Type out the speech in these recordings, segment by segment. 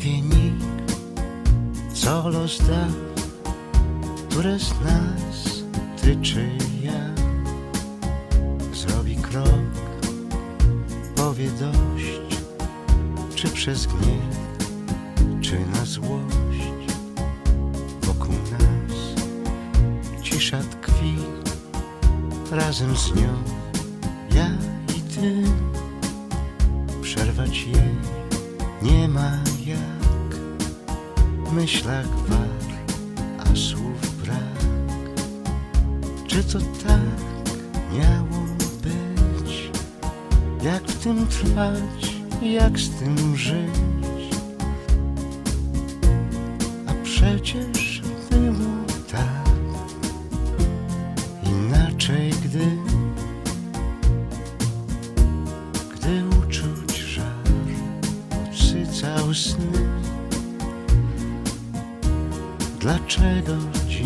Wie nikt, co los da, które z nas ty czy ja. Zrobi krok, powie dość, czy przez gniew, czy na złość. Wokół nas cisza tkwi, razem z nią ja i ty. Przerwać jej nie ma jak, myślach war, a słów brak. Czy to tak miało być? Jak w tym trwać, jak z tym żyć? A przecież Dlaczego dziś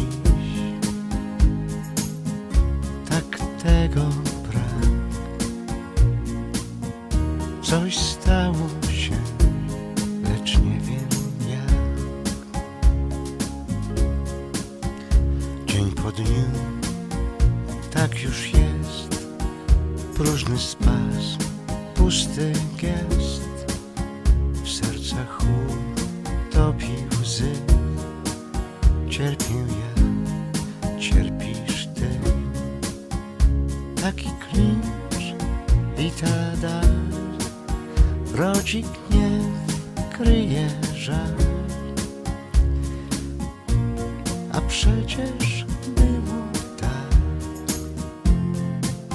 tak tego brak? Coś stało się, lecz nie wiem jak. Dzień po dniu, tak już jest, próżny spazm pusty gest w sercach chłód topi łzy cierpię ja. Cierpisz ty. Taki klincz i ta dal rodzi gniew kryje żal. A przecież było tak.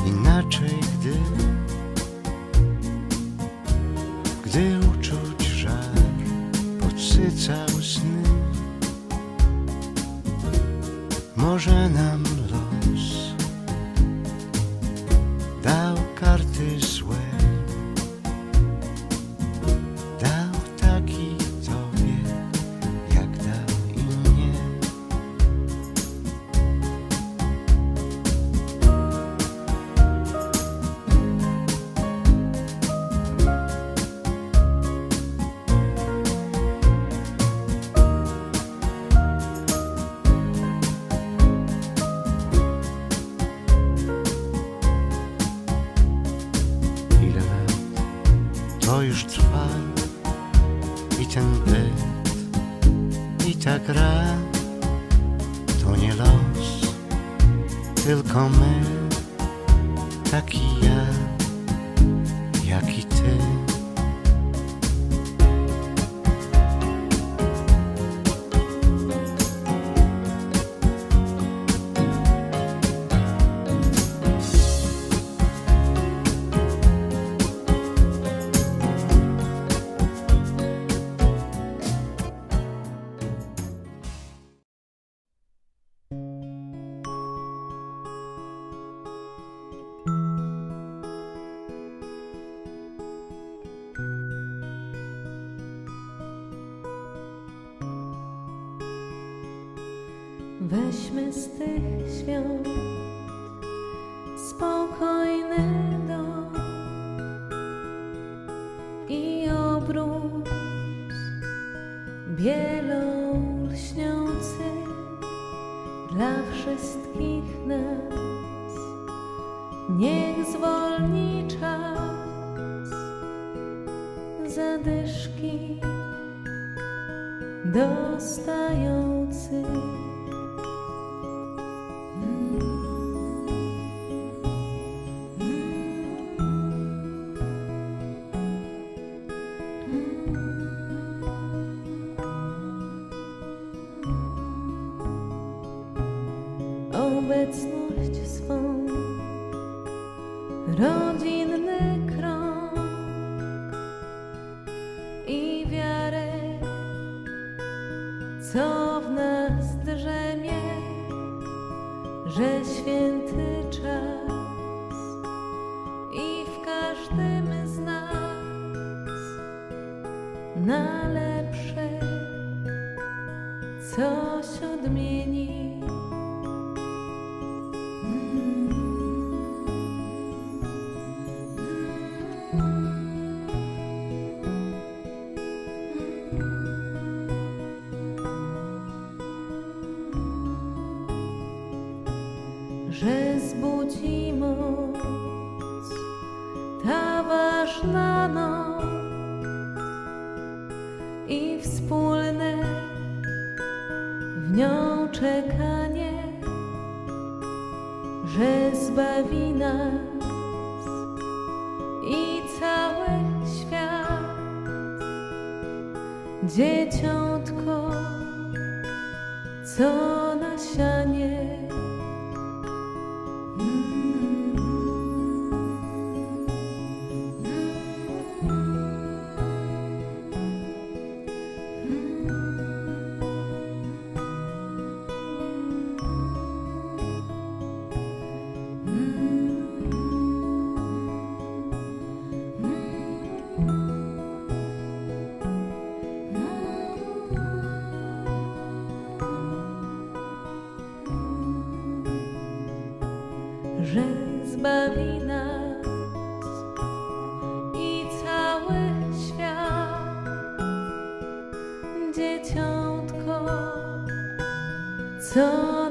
Inaczej gdy gdy uczuć żar podsycał pomoże nam i ta gra to nie los, tylko my, taki Weźmy z tych świąt spokojny dom i obrus bielą lśniący dla wszystkich nas. Niech zwolni czas zadyszki dostający. Obecność swą, rodzinny krąg i wiarę, co w nas drzemie, że święty czas i w każdym z nas na lepsze coś odmieni. Nią czekanie, że zbawi nas i cały świat. Dzieciątko, co na że zbawi nas i cały świat. Dzieciątko, co